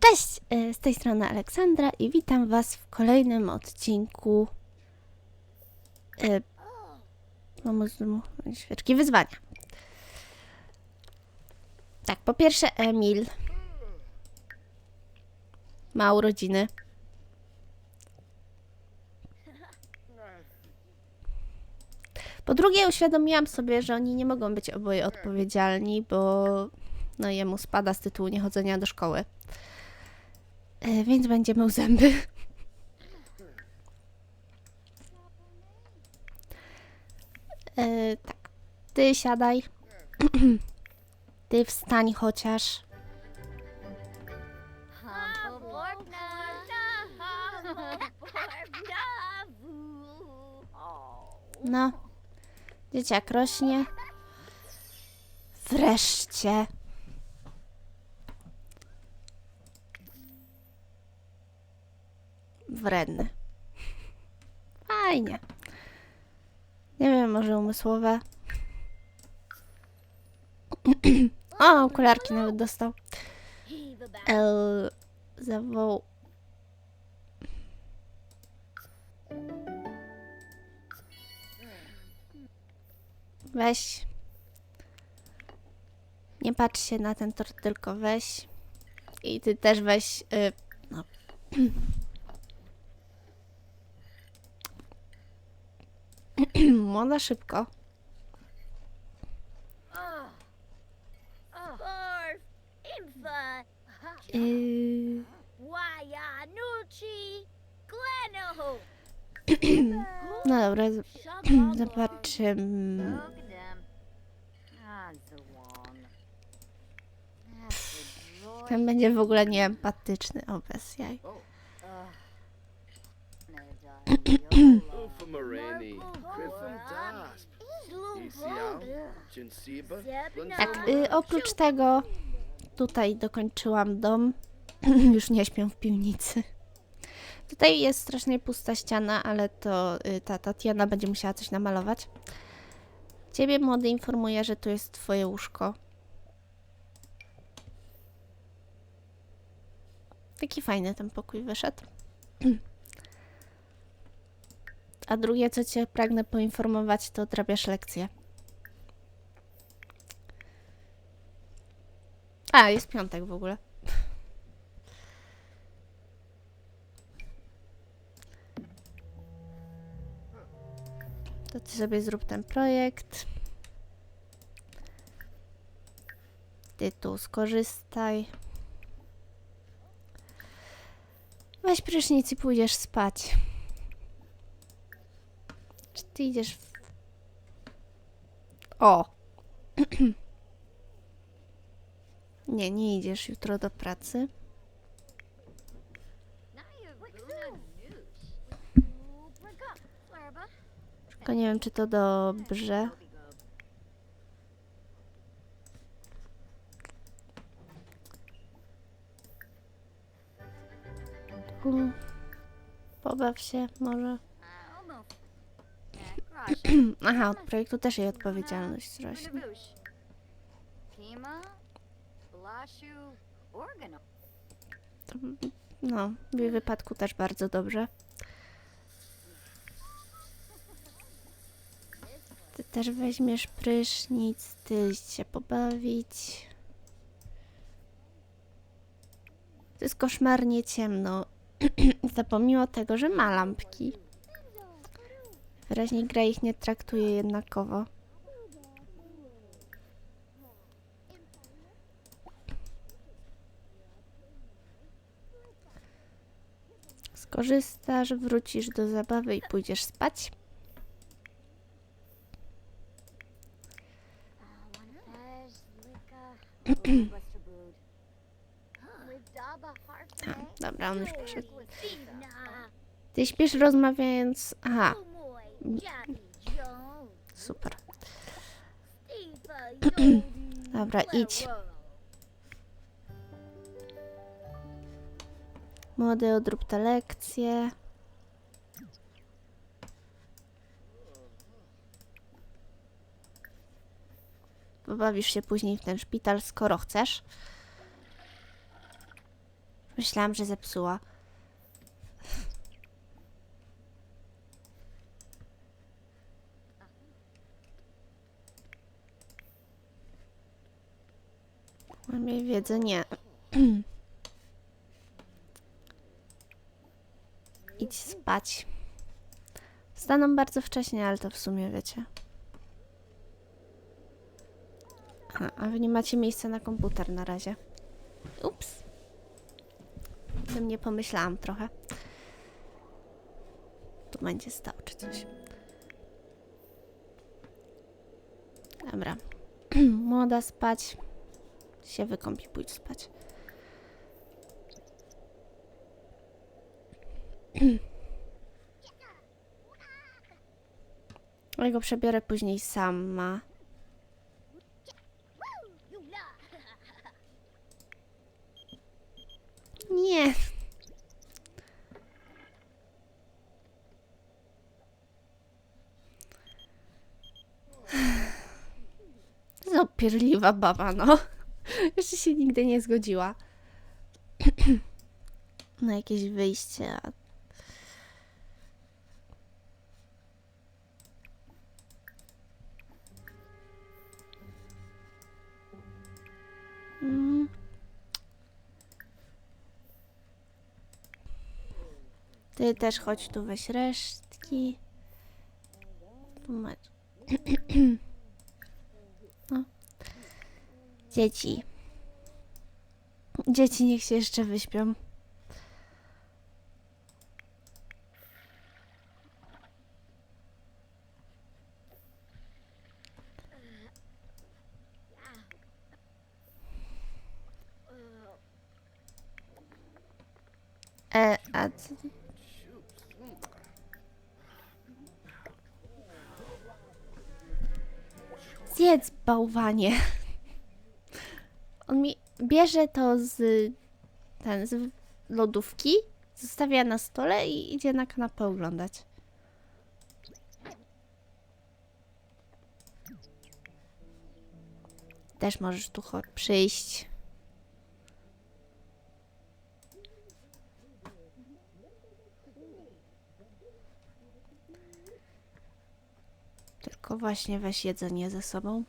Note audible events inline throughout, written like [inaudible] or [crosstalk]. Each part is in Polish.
Cześć, y, z tej strony Aleksandra i witam Was w kolejnym odcinku y, pomóc mu świeczki wyzwania. Tak, po pierwsze Emil ma urodziny. Po drugie uświadomiłam sobie, że oni nie mogą być oboje odpowiedzialni, bo no jemu spada z tytułu niechodzenia do szkoły. E, więc będzie mył zęby. E, tak. Ty siadaj. [clears throat] Ty wstań chociaż. No. Dzieciak rośnie. Wreszcie. Wredny. Fajnie. Nie wiem, może umysłowe. [clears throat] O, okularki nawet dostał. El zawoł. Weź. Nie patrz się na ten tort, tylko weź. I ty też weź. Y, no. [clears throat] [clears throat] Młoda szybko. Yy, [clears throat] no dobra, [clears throat] zobaczymy. Ten będzie w ogóle nieempatyczny. O, bez jaj. Tak, y, oprócz tego tutaj dokończyłam dom. [clears throat] Już nie śpię w piwnicy. Tutaj jest strasznie pusta ściana, ale to y, ta Tatiana będzie musiała coś namalować. Ciebie młody informuje, że tu jest twoje łóżko. Taki fajny ten pokój wyszedł. [clears throat] A drugie, co cię pragnę poinformować, to odrabiasz lekcję. A, jest piątek w ogóle. To ty sobie zrób ten projekt. Ty tu skorzystaj. Weź prysznic i pójdziesz spać. Ty idziesz w... O! [clears throat] Nie, nie idziesz jutro do pracy. Tylko nie wiem, czy to dobrze. Tu. Pobaw się może. [clears throat] Aha, od projektu też jej odpowiedzialność rośnie. To, no, w jej wypadku też bardzo dobrze. Ty też weźmiesz prysznic, ty się pobawić. To jest koszmarnie ciemno. [clears throat] To pomimo tego, że ma lampki. Wyraźnie gra ich nie traktuje jednakowo. Skorzystasz, wrócisz do zabawy i pójdziesz spać. [clears throat] A, dobra, on już poszedł. Ty śpisz rozmawiając... Aha, super. [clears throat] Dobra, idź. Młody, odrób te lekcje. Pobawisz się później w ten szpital, skoro chcesz. Myślałam, że zepsuła. Mam jej wiedzę, nie. [clears throat] Idź spać. Wstaną bardzo wcześnie, ale to w sumie wiecie. A wy nie macie miejsca na komputer na razie. Ups. O tym nie pomyślałam trochę. Tu będzie stał czy coś. Dobra. [clears throat] Młoda spać. Się wykąpi, pójdź spać. [clears throat] Ja go przebiorę później sama. Nie. [sighs] Zapierliwa baba, no. Jeszcze się nigdy nie zgodziła. [clears throat] Na jakieś wyjście. Mm. Ty też chodź tu, weź resztki. [clears throat] No. Dzieci. Dzieci niech się jeszcze wyśpią. E, a co? Zjedz, bałwanie. [laughs] Bierze to z ten, z lodówki, zostawia na stole i idzie na kanapę oglądać. Też możesz tu przyjść. Tylko właśnie weź jedzenie ze sobą.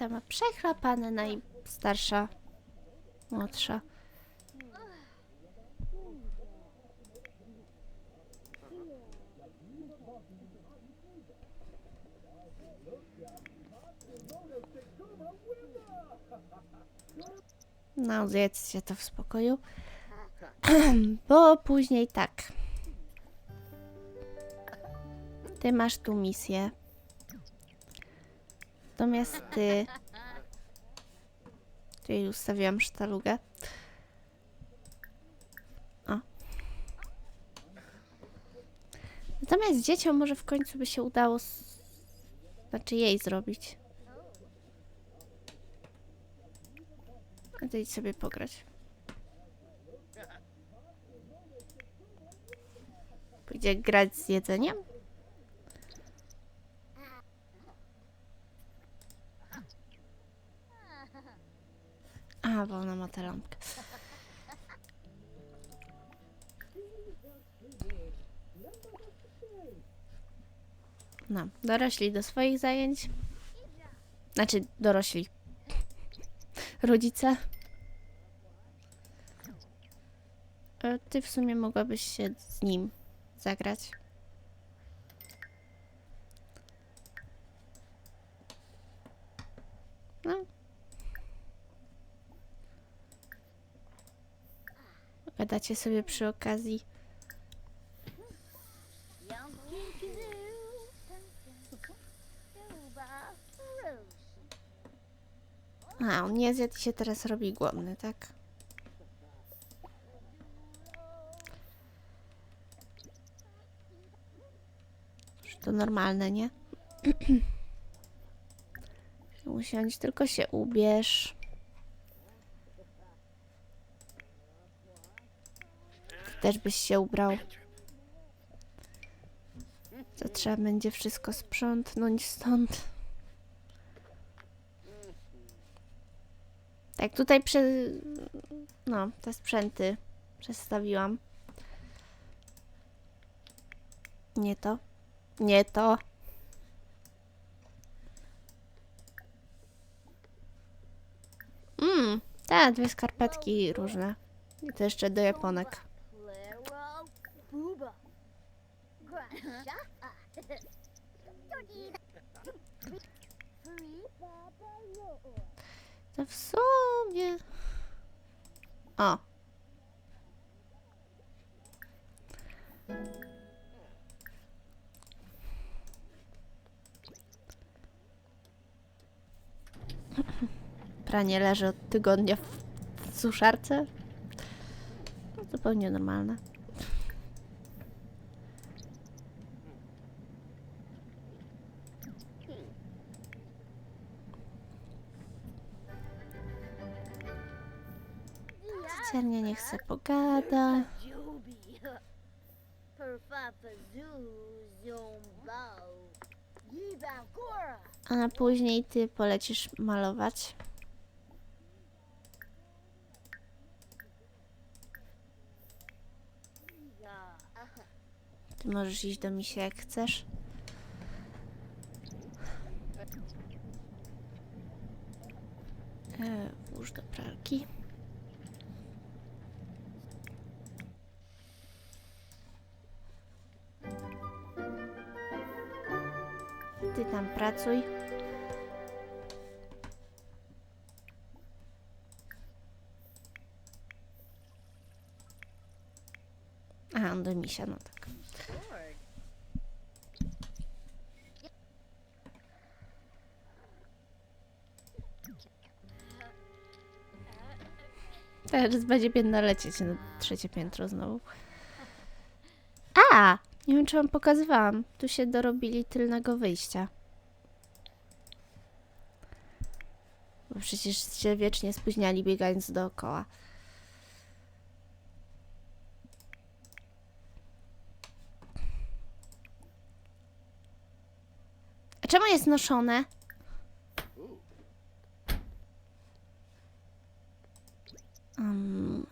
Ta ma przechlapane najstarsza, młodsza. No, zjedzcie to w spokoju. [clears throat] Bo później tak. Ty masz tu misję. Natomiast ty... Jej ustawiłam sztalugę. O. Natomiast dzieciom może w końcu by się udało... s- Znaczy jej zrobić. Ty idź sobie pograć. Pójdzie grać z jedzeniem? A, bo ona ma tę lampkę. No, dorośli do swoich zajęć. Znaczy, dorośli. Rodzice. E, Ty w sumie mogłabyś się z nim zagrać. No. Gadacie sobie przy okazji. A, on nie zjadł się teraz robi głodny, tak? To normalne, nie? [clears throat] Usiądź, tylko się ubierz. Też byś się ubrał. To trzeba będzie wszystko sprzątnąć stąd. Tak, tutaj prze... No, te sprzęty przestawiłam. Nie to. Nie to. Mmm, te dwie skarpetki różne. I to jeszcze do japonek. To w sumie... O. Pranie leży od tygodnia w, suszarce. Zupełnie normalne. Specjalnie nie chce pogada. A później ty polecisz malować. Ty możesz iść do misia jak chcesz. E, włóż do pralki. Ty tam pracuj. A, on do misia, no tak. Teraz będzie biedna lecieć na trzecie piętro znowu. A! Nie wiem, czy wam pokazywałam. Tu się dorobili tylnego wyjścia. Bo przecież się wiecznie spóźniali biegając dookoła. A czemu jest noszone? Um,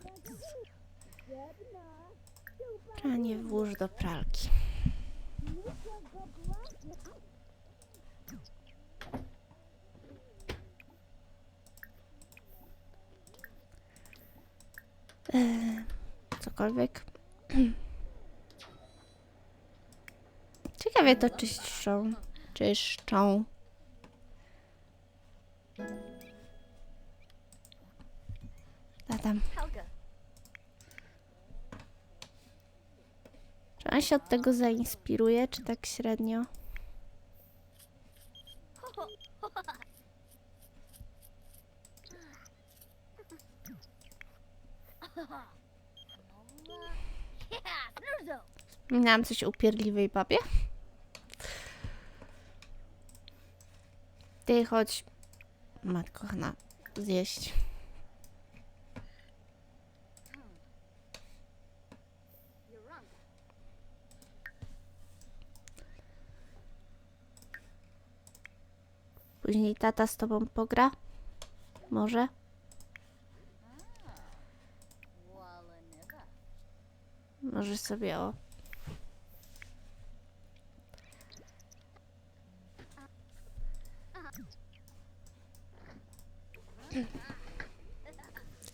pranie włóż do pralki. Eee, cokolwiek. [clears throat] Ciekawie to czyszczą. Czyszczą. Helga. Czy on się od tego zainspiruje, czy tak średnio? Miałam coś o upierdliwej babie? Ty chodź, matko kochana, zjeść. Później tata z tobą pogra? Może? Możesz sobie o.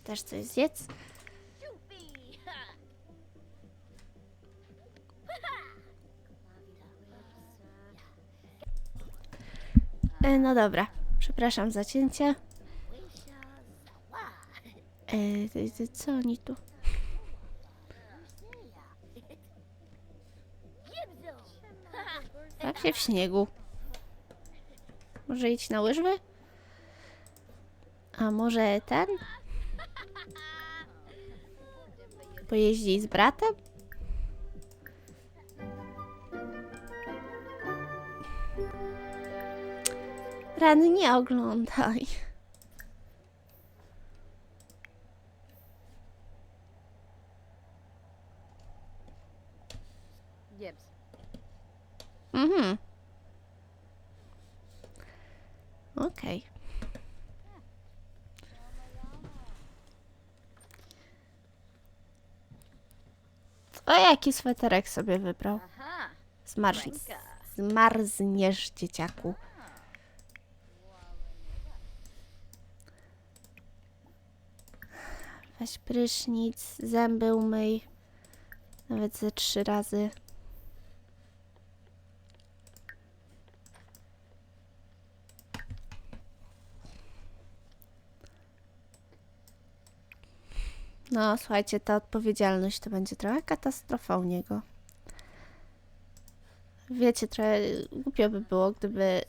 Też coś zjedz? E, no dobra, przepraszam za cięcie. E, co oni tu? Baw się w śniegu. Może iść na łyżwy? A może ten? Pojeździ z bratem? Ran, nie oglądaj. Gibbs. Mhm. Okej. O, jaki sweterek sobie wybrał. Aha. Zmarz... Ręka. Zmarzniesz, dzieciaku. Weź prysznic, zęby umyj. Nawet ze trzy razy. No, słuchajcie, ta odpowiedzialność to będzie trochę katastrofa u niego. Wiecie, trochę głupio by było, gdyby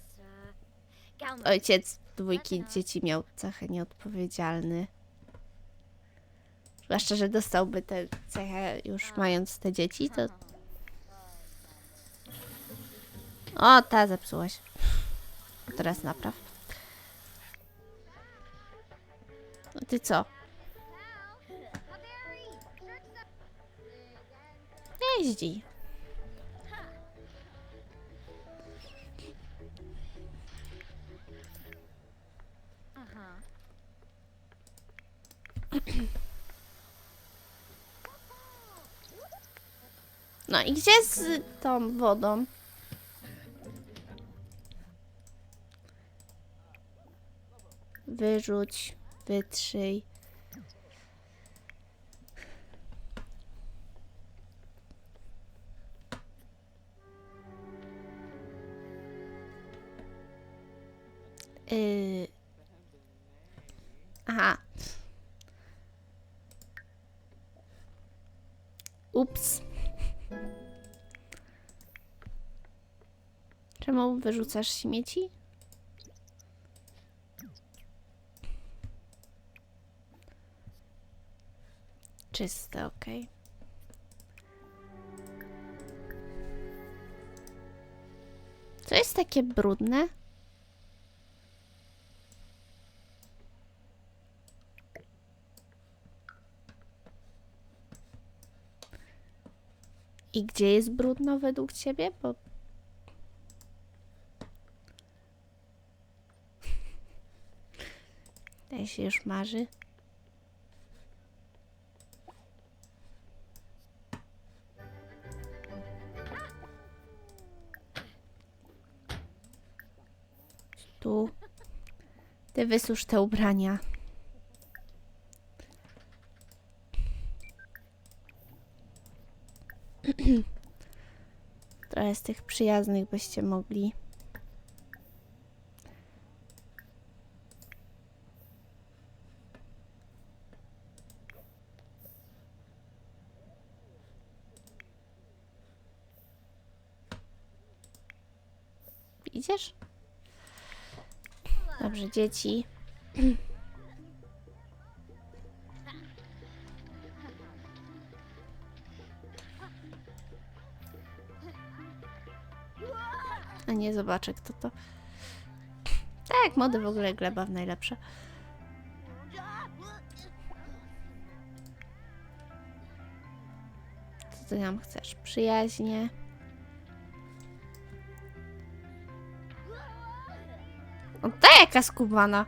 ojciec dwójki dzieci miał cechę nieodpowiedzialny. Zwłaszcza, że dostałby tę cechę już mając te dzieci, to... O, ta zepsułaś. Teraz napraw. No ty co? Jeździ. No i gdzie z tą wodą? Wyrzuć, wytrzyj. Yy. Aha. Czemu wyrzucasz śmieci? Czyste, ok. Co jest takie brudne? I gdzie jest brudno według ciebie? Bo Się już marzy. Tu. Ty wysusz te ubrania. [clears throat] Trochę z tych przyjaznych byście mogli. Idziesz? Dobrze, dzieci. A nie zobaczę, kto to. Tak, mody w ogóle gleba w najlepsze. Co ty nam chcesz? Przyjaźnie. O, ta jaka skubana.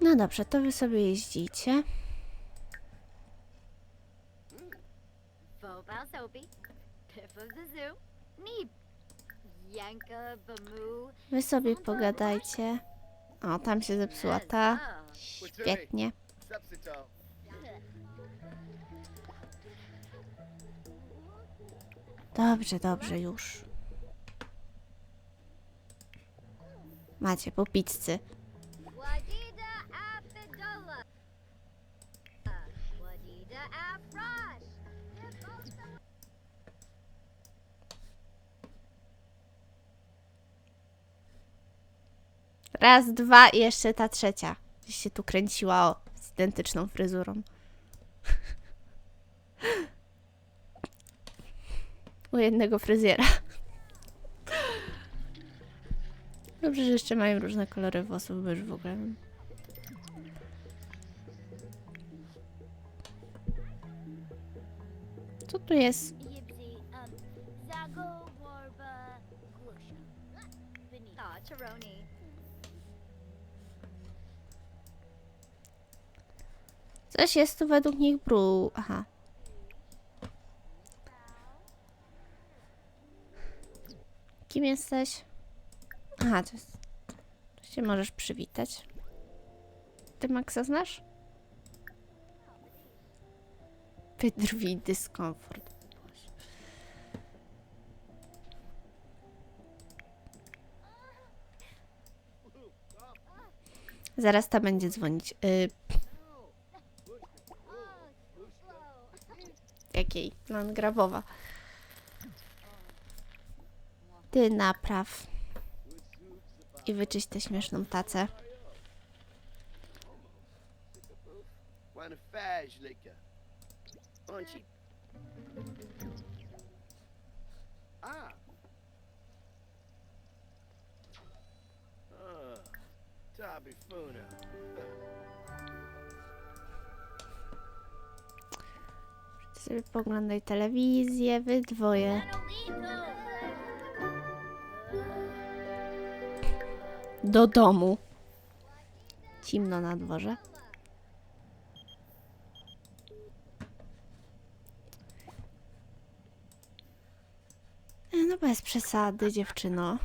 No dobrze, to wy sobie jeździcie. Vobal Soapy. Piff of the Zoo. Neep. Yanka Bamu. Wy sobie pogadajcie. O, tam się zepsuła ta. Świetnie. Dobrze, dobrze, już. Macie po pizzy. Raz, dwa i jeszcze ta trzecia. Się tu kręciła o, z identyczną fryzurą. [laughs] u jednego fryzjera. Dobrze, że jeszcze mają różne kolory włosów, bo już w ogóle... Co tu jest? Coś jest tu według nich bru... Aha. Kim jesteś? Aha, to jest... Się możesz przywitać. Ty Maxa znasz? Wydrwij dyskomfort. Zaraz ta będzie dzwonić. Y, Jakiej? Grabowa. Ty napraw. I wyczyść tę śmieszną tacę. Ah. Sobie poglądaj telewizję, wy dwoje. Do domu. Zimno na dworze. E, No bez przesady, dziewczyno.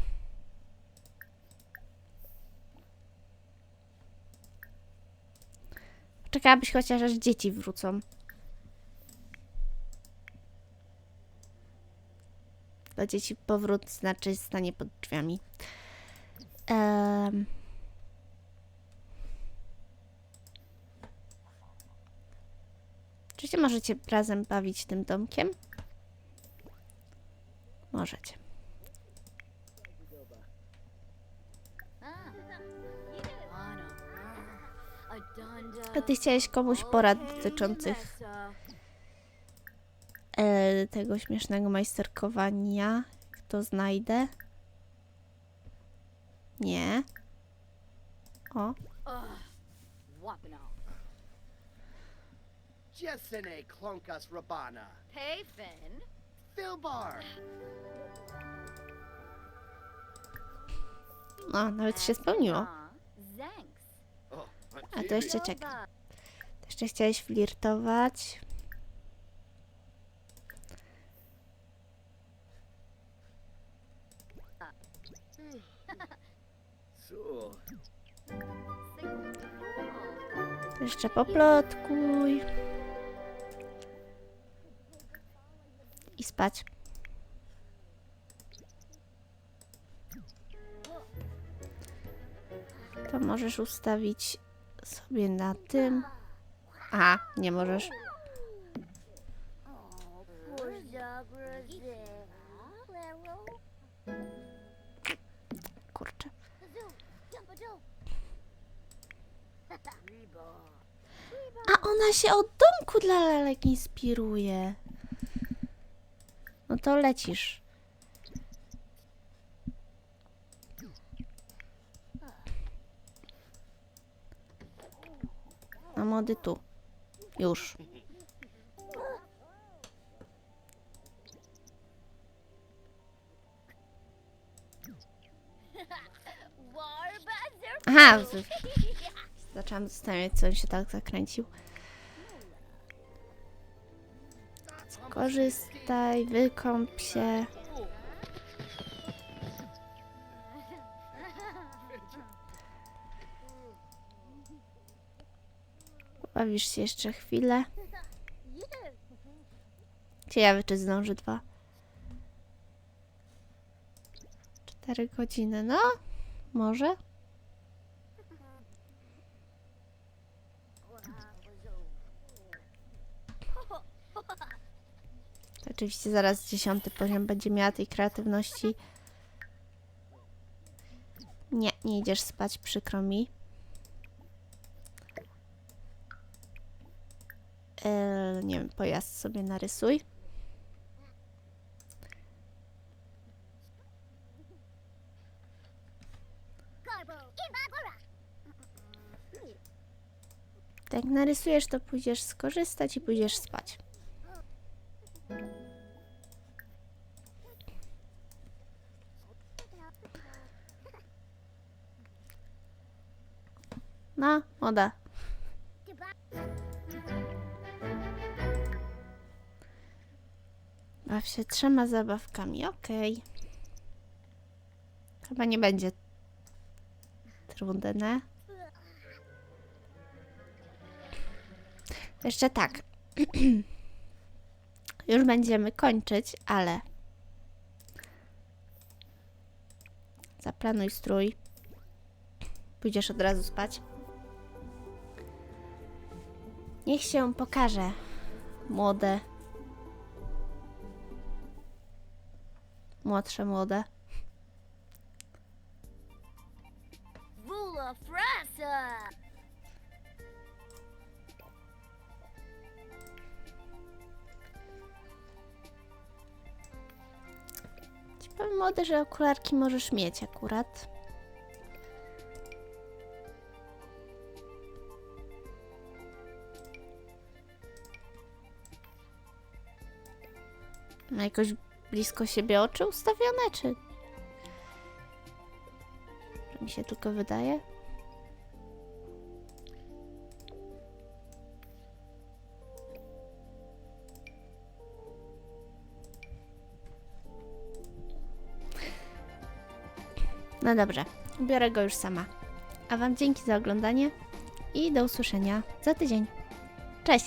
Czekałabyś chociaż aż dzieci wrócą. Dla dzieci powrót znaczy stanie pod drzwiami. Em. Czy się możecie razem bawić tym domkiem? Możecie. A ty chciałeś komuś porad dotyczących e, tego śmiesznego majsterkowania. Jak to znajdę? Nie. O. Jessene klonkas rabana. Hey, Payfin. Filbar. No, nawet się spełniło. A to jeszcze czeka. To jeszcze chciałeś flirtować. Jeszcze poplotkuj. I spać. To możesz ustawić sobie na tym. A, nie możesz. A ona się od domku dla lalek inspiruje. No to lecisz. A młody tu. Już. [laughs] Aha, zaczęłam zastanawiać, co on się tak zakręcił. Korzystaj, wykąp się. Bawisz się jeszcze chwilę. Ciekawe, czy zdąży dwa. Cztery godziny, no? Może? Oczywiście zaraz dziesiąty poziom będzie miała tej kreatywności. Nie, nie idziesz spać, przykro mi. Eee, nie wiem, pojazd sobie narysuj. Jak narysujesz, to pójdziesz skorzystać i pójdziesz spać. No, moda. Baw się trzema zabawkami, okej. Chyba nie będzie trudne. Jeszcze tak. [clears throat] Już będziemy kończyć, ale zaplanuj strój. Pójdziesz od razu spać. Niech się pokaże młode, młodsze młode. Młode, że okularki możesz mieć akurat. Ma jakoś blisko siebie oczy ustawione. Czy mi się tylko wydaje? No dobrze, ubiorę go już sama. A Wam dzięki za oglądanie i do usłyszenia za tydzień. Cześć!